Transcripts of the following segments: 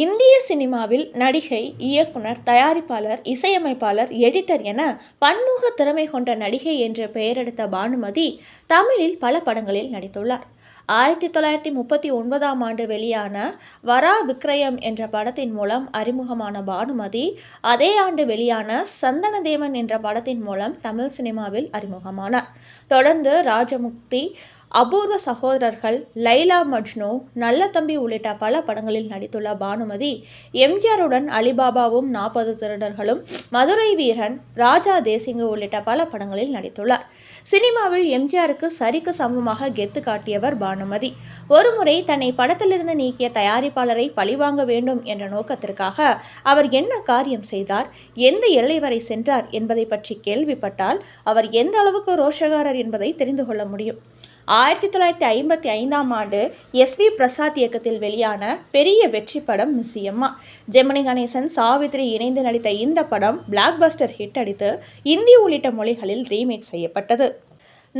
இந்திய சினிமாவில் நடிகை இயக்குனர் தயாரிப்பாளர் இசையமைப்பாளர் எடிட்டர் என பன்முக திறமை கொண்ட நடிகை என்று பெயரெடுத்த பானுமதி தமிழில் பல படங்களில் நடித்துள்ளார். ஆயிரத்தி தொள்ளாயிரத்தி முப்பத்தி ஒன்பதாம் ஆண்டு வெளியான வரா விக்ரயம் என்ற படத்தின் மூலம் அறிமுகமான பானுமதி அதே ஆண்டு வெளியான சந்தனதேவன் என்ற படத்தின் மூலம் தமிழ் சினிமாவில் அறிமுகமானார். தொடர்ந்து ராஜமுக்தி அபூர்வ சகோதரர்கள் லைலா மஜ்னு நல்ல தம்பி உள்ளிட்ட பல படங்களில் நடித்துள்ள பானுமதி எம்ஜிஆருடன் அலிபாபாவும் நாற்பது திருடர்களும் மதுரை வீரன் ராஜா தேசிங்கு உள்ளிட்ட பல படங்களில் நடித்துள்ளார். சினிமாவில் எம்ஜிஆருக்கு சரிக்கு சமமாக கெத்து காட்டியவர் பானுமதி. ஒருமுறை தன்னை படத்திலிருந்து நீக்கிய தயாரிப்பாளரை பழிவாங்க வேண்டும் என்ற நோக்கத்திற்காக அவர் என்ன காரியம் செய்தார் எந்த எல்லை வரை சென்றார் என்பதை பற்றி கேள்விப்பட்டால் அவர் எந்த அளவுக்கு ரோஷகாரர் என்பதை தெரிந்து கொள்ள முடியும். ஆயிரத்தி தொள்ளாயிரத்தி ஐம்பத்தி ஐந்தாம் ஆண்டு எஸ் வி பிரசாத் இயக்கத்தில் வெளியான பெரிய வெற்றி படம் மிஸ்ஸியம்மா. ஜெமினி கணேசன் சாவித்ரி இணைந்து நடித்த இந்த படம் பிளாக் பஸ்டர் ஹிட் அடித்து இந்தி உள்ளிட்ட மொழிகளில் ரீமேக் செய்யப்பட்டது.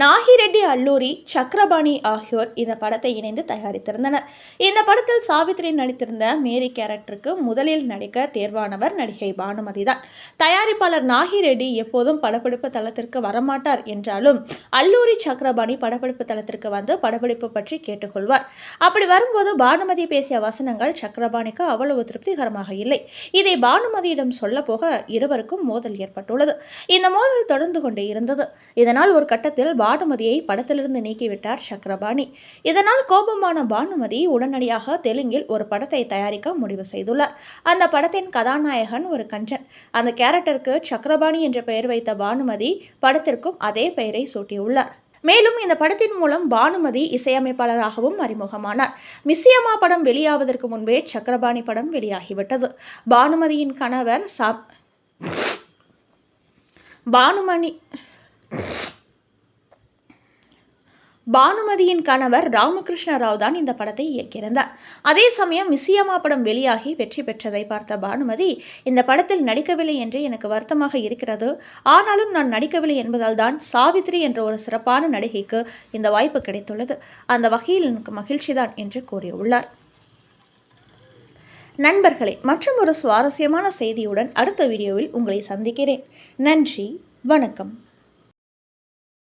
நாகிரெட்டி அல்லூரி சக்கரபாணி ஆகியோர் இந்த படத்தை இணைந்து தயாரித்திருந்தனர். இந்த படத்தில் சாவித்ரி நடித்திருந்த மேரி கேரக்டருக்கு முதலில் நடிக்க தேர்வானவர் நடிகை பானுமதி தான். தயாரிப்பாளர் நாகிரெட்டி எப்போதும் படப்பிடிப்பு தளத்திற்கு வரமாட்டார் என்றாலும் அல்லூரி சக்கரபாணி படப்பிடிப்பு தளத்திற்கு வந்து படப்பிடிப்பு பற்றி கேட்டுக்கொள்வார். அப்படி வரும்போது பானுமதி பேசிய வசனங்கள் சக்கரபாணிக்கு அவ்வளவு திருப்திகரமாக இல்லை. இதை பானுமதியிடம் சொல்ல போக இருவருக்கும் மோதல் ஏற்பட்டுள்ளது. இந்த மோதல் தொடர்ந்து கொண்டே இருந்தது. இதனால் ஒரு கட்டத்தில் பானுமதியை படத்திலிருந்து நீக்கிவிட்டார் சக்கரபாணி. இதனால் கோபமான பானுமதி உடனடியாக தெலுங்கில் ஒரு படத்தை தயாரிக்க முடிவு செய்துள்ளார். அந்த படத்தின் கதாநாயகன் ஒரு கஞ்சன். அந்த கேரக்டருக்கு சக்கரபாணி என்ற பெயர் வைத்த பானுமதி படத்திற்கும் அதே பெயரை சூட்டியுள்ளார். மேலும் இந்த படத்தின் மூலம் பானுமதி இசையமைப்பாளராகவும் அறிமுகமானார். மிஸ்யம்மா படம் வெளியாவதற்கு முன்பே சக்கரபாணி படம் வெளியாகிவிட்டது. பானுமதியின் கணவர் சா பானுமணி பானுமதியின் கணவர் ராமகிருஷ்ண ராவ் தான் இந்த படத்தை இயக்கியிருந்தார். அதே சமயம் மிஸ்ஸியம்மா படம் வெளியாகி வெற்றி பெற்றதை பார்த்த பானுமதி இந்த படத்தில் நடிக்கவில்லை என்று எனக்கு வருத்தமாக இருக்கிறது. ஆனாலும் நான் நடிக்கவில்லை என்பதால் தான் சாவித்ரி என்ற ஒரு சிறப்பான நடிகைக்கு இந்த வாய்ப்பு கிடைத்துள்ளது. அந்த வகையில் எனக்கு மகிழ்ச்சிதான் என்று கூறியுள்ளார். நண்பர்களே மற்றும் ஒரு சுவாரஸ்யமான செய்தியுடன் அடுத்த வீடியோவில் உங்களை சந்திக்கிறேன். நன்றி வணக்கம்.